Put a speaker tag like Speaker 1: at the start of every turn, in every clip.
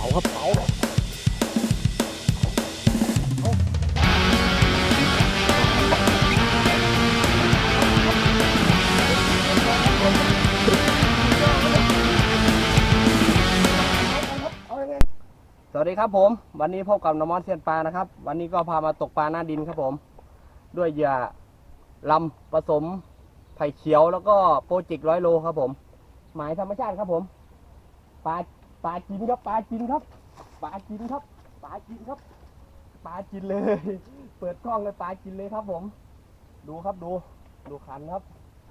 Speaker 1: เอาครับเอาสวัสดีครับผม วันนี้พบกับนมอนเซียนปลานะครับ วันนี้ก็พามาตกปลาหน้าดินครับผม ด้วยเหยื่อลำผสมไผ่เขียวแล้วก็โปรเจกร้อยโลครับผม หมายธรรมชาติครับผม ปลา ปลากินครับปลากินครับปลากินครับปลากินครับปลากินเลย เปิดกล้องเลยปลากินเลยครับ ผม ดูครับดู ดูขันครับ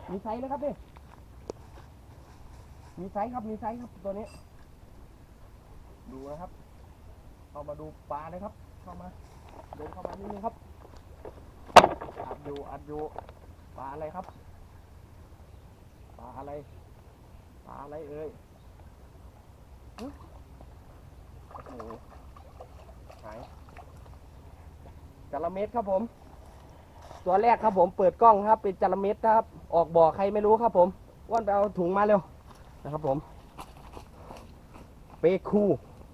Speaker 1: มีไซส์นะครับนี่มีไซส์ครับมีไซส์ครับตัวนี้ ดูนะครับเข้ามาดูปลาเลยครับ เข้ามาเดินเข้ามานิดนึงครับอัดอยู่อัดอยู่ปลาอะไรครับปลาอะไรปลาอะไรเอ่ย หายจระเม็ดครับผม ตัวแรกครับผมเปิดกล้องครับ เป็นจระเม็ดครับ ออกบ่อใครไม่รู้ครับผมอ้วนไปเอาถุงมาเร็วนะครับผม เปคู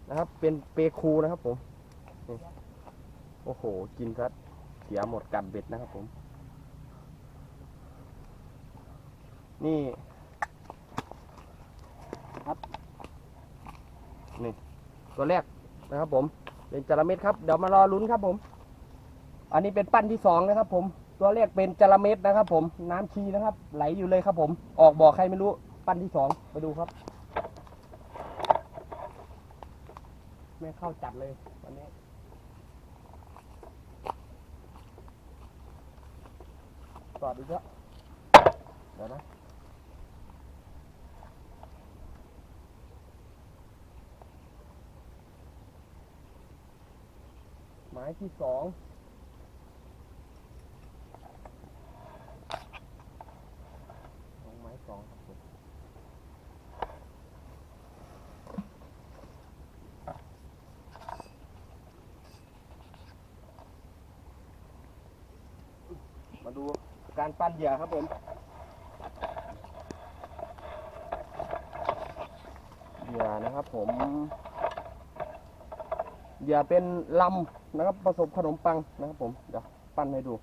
Speaker 1: นะครับ เป็นเปคูนะครับผม โอ้โห กินซะเสียหมดกัดเบ็ดนะครับผม นี่ ตัวแรกนะครับผมเป็นจระเม็ดครับเดี๋ยวมารอลุ้นครับผม อันนี้เป็นปั้นที่สองนะครับ ผม ตัวแรกเป็นจระเม็ดนะครับ ผมน้ำชีนะครับ ไหลอยู่เลยครับผม ออกบ่อใครไม่รู้ปั้นที่สองไปดูครับ ไม่เข้าจัดเลยวันนี้ต่อดีก็เดี๋ยวนะ หมายที่สองลงไม้สองครับผมมาดูการปั้นเหยื่อครับผมเหยื่อนะครับผม อย่าเป็นลำนะครับผสมขนมปังนะครับผมเดี๋ยวปั้นให้ดู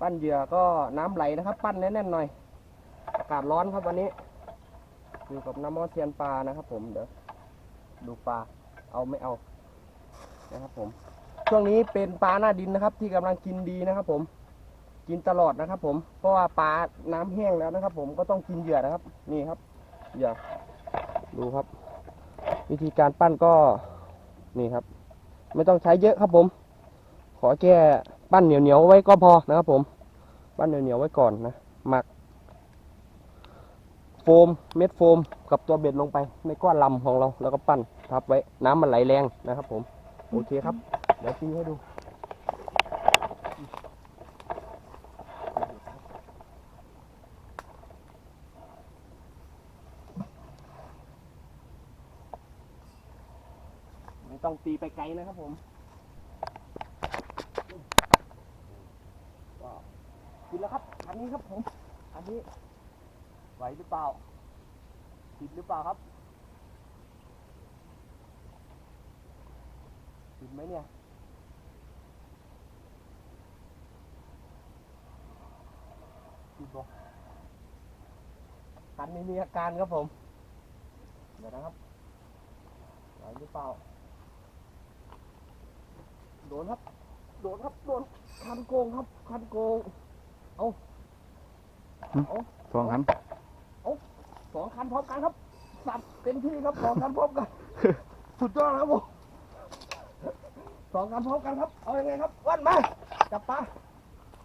Speaker 1: ปั้นเหยื่อก็น้ำไหลนะครับ ปั้นแน่นๆหน่อย อากาศร้อนครับวันนี้ อยู่กับน้ำมอสเทียนปลานะครับ ผมเดี๋ยวดูปลาเอาไม่เอานะครับผมช่วงนี้เป็นปลาหน้าดินนะครับ ที่กำลังกินดีนะครับ ผม กินตลอดนะครับ ผมเพราะว่าปลาน้ำแห้งแล้วนะครับ ผมก็ต้องกินเหยื่อนะครับ นี่ครับเหยื่อดูครับ วิธีการปั้นก็นี่ครับ ไม่ต้องใช้เยอะครับผม ขอแค่ปั้นเหนียวๆไว้ก็พอนะครับผม ปั้นเหนียวๆไว้ก่อนนะหมัก โฟมเม็ดโฟมกับตัวเบ็ดลงไปในก้อนลำของเราแล้วก็ปั้นทับไว้น้ำมันไหลแรงนะครับผม โอเคครับ เดี๋ยวตีให้ดู ไปไกลนะครับผมก็กินแล้วครับ อันนี้ครับผม อันนี้ ไหวหรือเปล่า ติดหรือเปล่าครับ ติดไหมเนี่ยติดบ่คันนี้มีอาการครับผม เดี๋ยวนะครับไหวหรือเปล่า ดนครับ โดนครับ โดนคันโกงครับคันโกง เอา
Speaker 2: หึ
Speaker 1: เอา
Speaker 2: สองคัน
Speaker 1: สองคันพร้อมกันครับ สับเต็มที่ครับสองคันพร้อมกัน สุดยอดครับผมสองคันพร้อมกันครับ เอายังไงครับวันมา จับปลา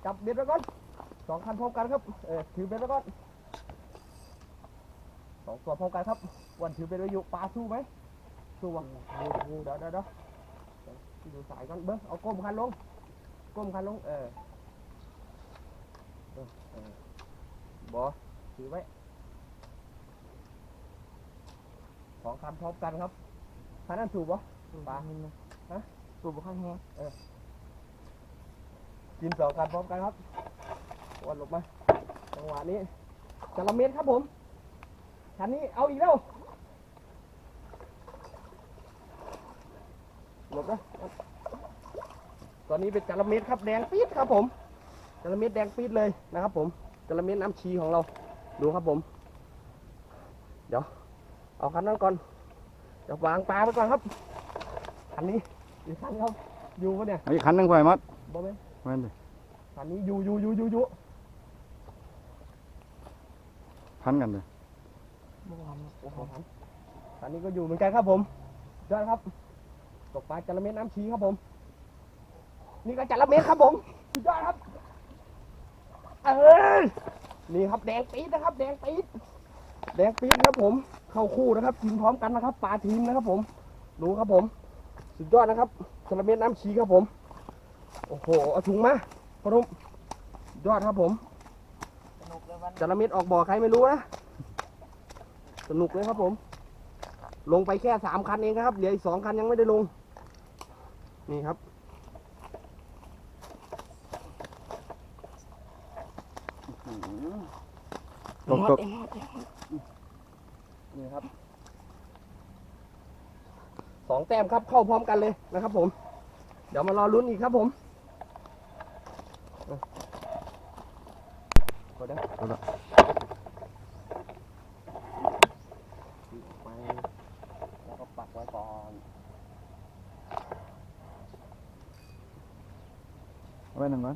Speaker 1: จับเบ็ดไว้ก่อนสองคันพร้อมกันครับ เออถือเบ็ดไว้ก่อนสองตัวพร้อมกันครับ วันถือเบ็ดไว้อยู่ปลาสู้ไหมสู้วะเดี๋ยวเดี๋ยวเดี๋ยว ดูสายก่อนเบิ้งเอาก้มคันลงก้มคันลงเออเออเออบอถือไว้สองคันพร้อมกันครับคันนั้นสูบปะปลาฮะสูบข้างแห้งเออกินสองคันพร้อมกันครับวนลงมาจังหวะนี้จระเม็ดครับผมคันนี้เอาอีกแล้วบนะ ตอนนี้เป็นจระเม็ดครับแดงปี๊ดครับผมจระเม็ดแดงปี๊ดเลยนะครับ ผมจระเม็ดน้ำชีของเราดูครับผม เดี๋ยวเอาคันนั้นก่อนเดี๋ยววางปลาไปก่อนครับคันนี้อีกคันครับอยู่ปะเนี่ย
Speaker 2: อีกคันหนึงไปมัด
Speaker 1: บ่ไหมน
Speaker 2: แม่นดิ
Speaker 1: คันนี้อยู่อยู่อยู่อยู่อยู่
Speaker 2: พันกันเลย
Speaker 1: เมื่อวานโอ้โหคันคันนี้ก็อยู่เหมือนกันครับผมยอดครับตกปลาจระเม็ดน้ำชีครับผม นี่ก็จระเม็ดครับผมสุดยอดครับ เออ นี่ครับแดงปี๊ดนะครับ แดงปี๊ดแดงปี๊ดครับผม เข้าคู่นะครับกินพร้อมกันนะครับปลาทีมนะครับ ผม ดูครับผม สุดยอดนะครับจระเม็ดน้ำชีครับผม โอ้โห เอาถุงมาพอนุ่มสุดยอดครับผมจระเม็ดออกบ่อใครไม่รู้นะ สนุกเลยครับผม ลงไปแค่สามคันเองครับ เหลืออีกสองคันยังไม่ได้ลง นี่ครับ
Speaker 2: ตกตก
Speaker 1: นี่ครับสองแต้มครับเข้าพร้อมกันเลยนะครับ ผม เดี๋ยวมารอลุ้นอีกครับผมเอากดได้
Speaker 2: เอาละ
Speaker 1: ไปแล้วก็ปักไว้ก่อน
Speaker 2: เอาไว้หนึ่งก่อน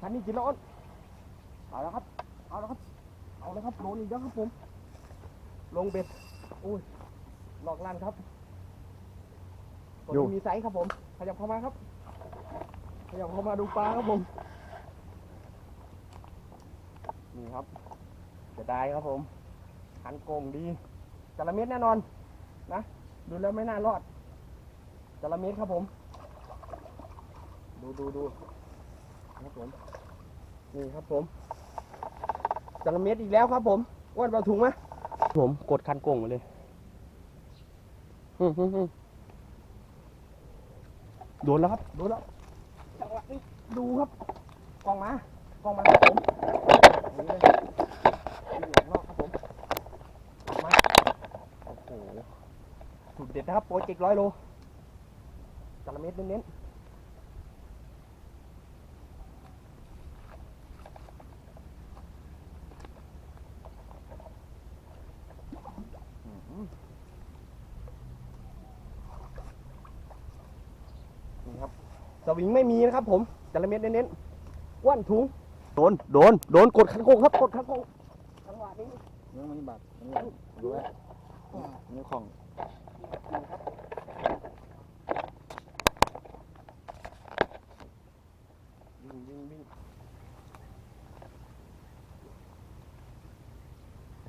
Speaker 1: ทันนี้กินแล้วอ้น เอาแล้วครับ เอาแล้วครับ เอาแล้วครับโดนอีกแล้วครับผม ลงเบ็ดโอ้ยหลอกลันครับคนที่มีไซส์ครับผม ขยับเข้ามาครับ ขยับเข้ามาดูปลาครับผม นี่ครับจะได้ครับผม หันโกงดีจระเม็ดแน่นอน นะ ดูแล้วไม่น่ารอดจระเม็ดครับผม ดูดูดูครับผม นี่ครับผม จระเม็ดอีกแล้วครับ ผมอ้วนเบาถุงไหมผมกดคันโกงมาเลยอืมอืมอืมโดนแล้วครับโดนแล้วจังหวะนี้ดูครับกล้องมากล้องมาครับผมนี่เลยอยู่ข้างนอกครับผมมาโอ้โหสุดเด็ดนะครับโปรเจกต์ร้อยโลจระเม็ดเน้นๆ นี่ครับ สวิงไม่มีนะครับ ผมจระเม็ดเน้นๆว่านถุงโดนโดนโดนกดคันโคงครับกดคันโคงจังหวะนี้
Speaker 2: เนื้อมันบาดดูไว้เนื้อของ
Speaker 1: วิ่งวิ่งวิ่ง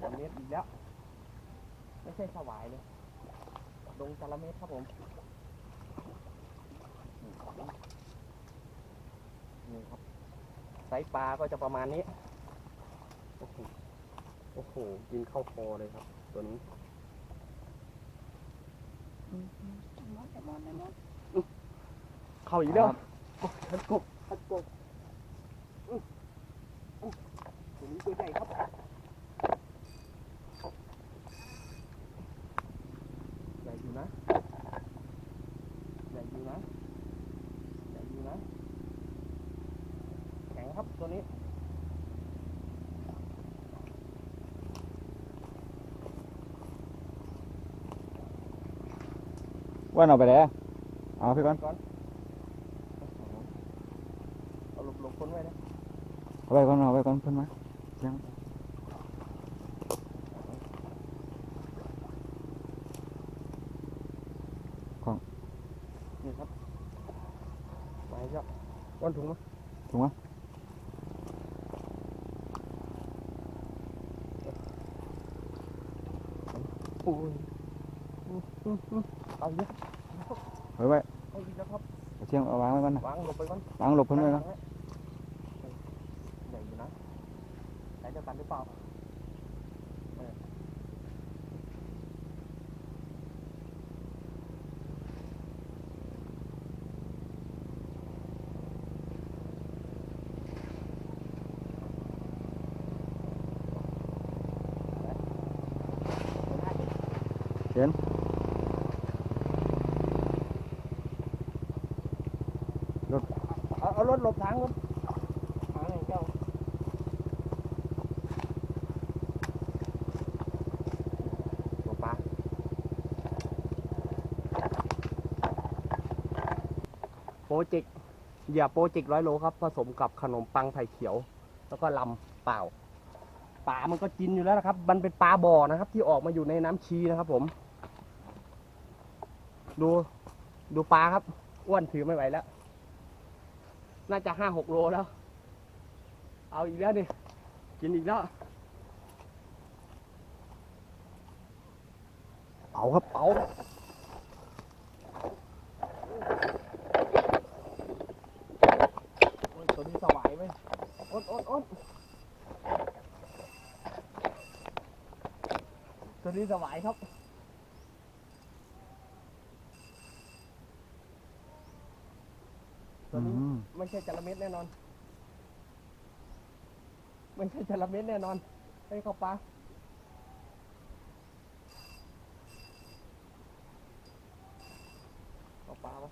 Speaker 1: จระเม็ดอีกแล้ว ไม่ใช่สวายเลยดงจระเม็ดครับผม นี่ครับไซส์ปลาก็จะประมาณนี้ โอ้โหโอ้โหกินเข้าคอเลยครับ ตัวนี้เข้าอีกแล้วขัดกบขัดกบอื้ออื้อตัวนี้ตัวใหญ่ครับ ใหญ่อยู่นะ ใหญ่อยู่นะ ใหญ่อยู่นะ แข็งครับ ตัวนี้
Speaker 2: ว่าเอาไปแล้วเอาพี่ก่อน
Speaker 1: ก่อนเอาหลบหลบคนไว้นะ
Speaker 2: เอาไปก่อนเอาไปก่อนเพิ่นมายัง
Speaker 1: นี่ครับไปครับก้อนถุงมา
Speaker 2: ถูกไหม
Speaker 1: โอ้ย อื้ออื้ออื้อเอาเยอะ
Speaker 2: ไว้ไว้
Speaker 1: เอาอี ถหลบทางรับทาไหนเจ้าตัวปลาโปรเจกต์เหยื่อโปรเจกต์ร้อยโลครับ ผสมกับขนมปังไผ่เขียว แล้วก็ลำเปล่าปลามันก็กินอยู่แล้วนะครับ มันเป็นปลาบ่อนะครับ ที่ออกมาอยู่ในน้ำชีนะครับ ผม ดู ดูปลาครับ อ้วนถือไม่ไหวแล้ว น่าจะห้าหกโลแล้ว เอาอีกแล้วนี่ กินอีกแล้วเอาครับเอาโอ้ยตัวนี้สวายไหมอดอดอดตัวนี้สวายครับ ตัวนี้ไม่ใช่จระเม็ดแน่นอน ไม่ใช่จระเม็ดแน่นอนให้เข้าปลาเข้าปลาวะ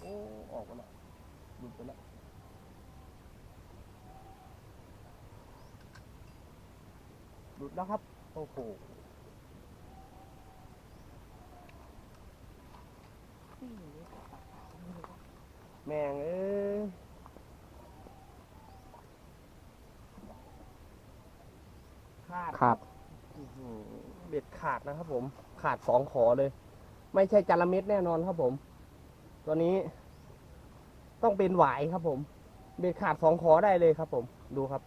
Speaker 1: โอ้ออกไปแล้วหลุดไปแล้วหลุดแล้วครับ โอ้โห แม่งเอ้ยขาด
Speaker 2: ขาด
Speaker 1: อื้อหือ เบ็ดขาดนะครับ ผมขาดสองขอเลย ไม่ใช่จระเม็ดแน่นอนครับผม ตัวนี้ ต้องเป็นหวายครับผม เบ็ดขาดสองขอได้เลยครับ ผมดูครับ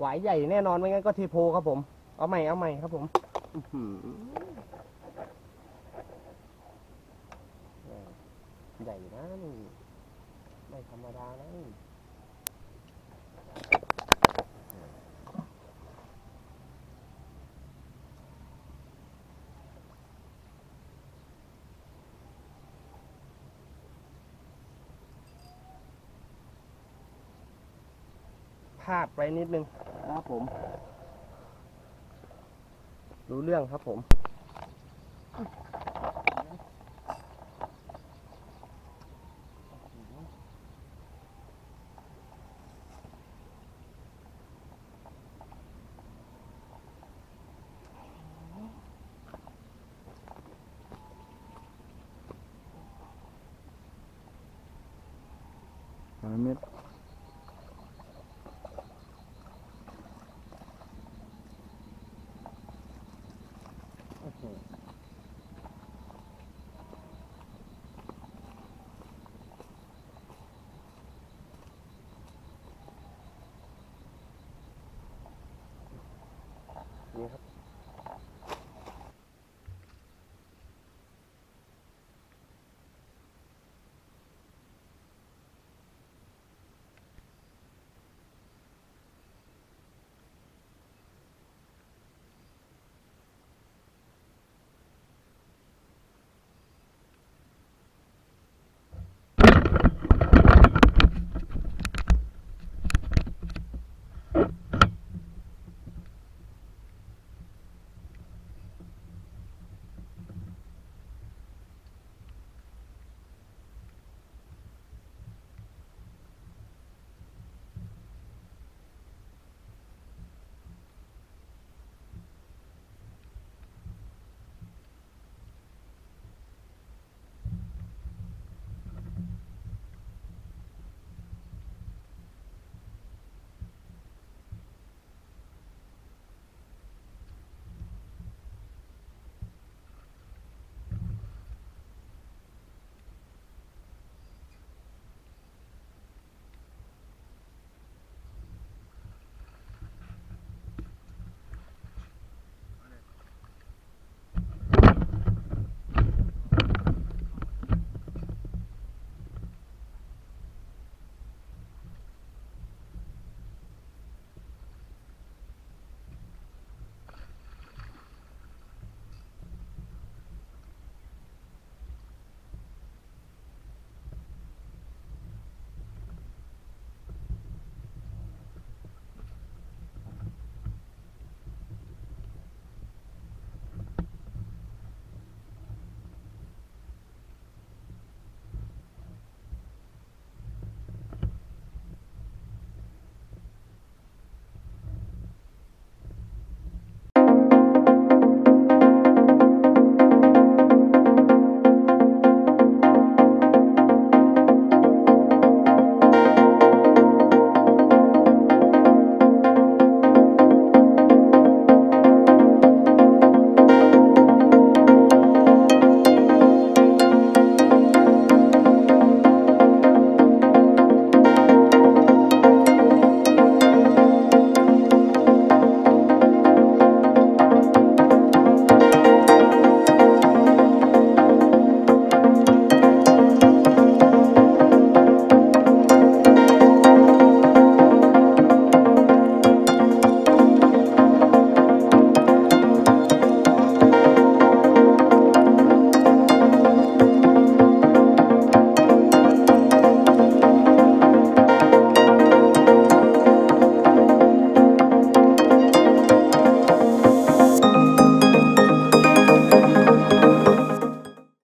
Speaker 1: หวายใหญ่แน่นอนไม่งั้นก็เทโพครับผม เอาใหม่เอาใหม่ครับผมใหญ่นะนี่ไม่ธรรมดานะ พลาดไปนิดนึงนะครับผมรู้เรื่องครับผม
Speaker 2: สามเม็ด
Speaker 1: โอ้โห นี่ครับ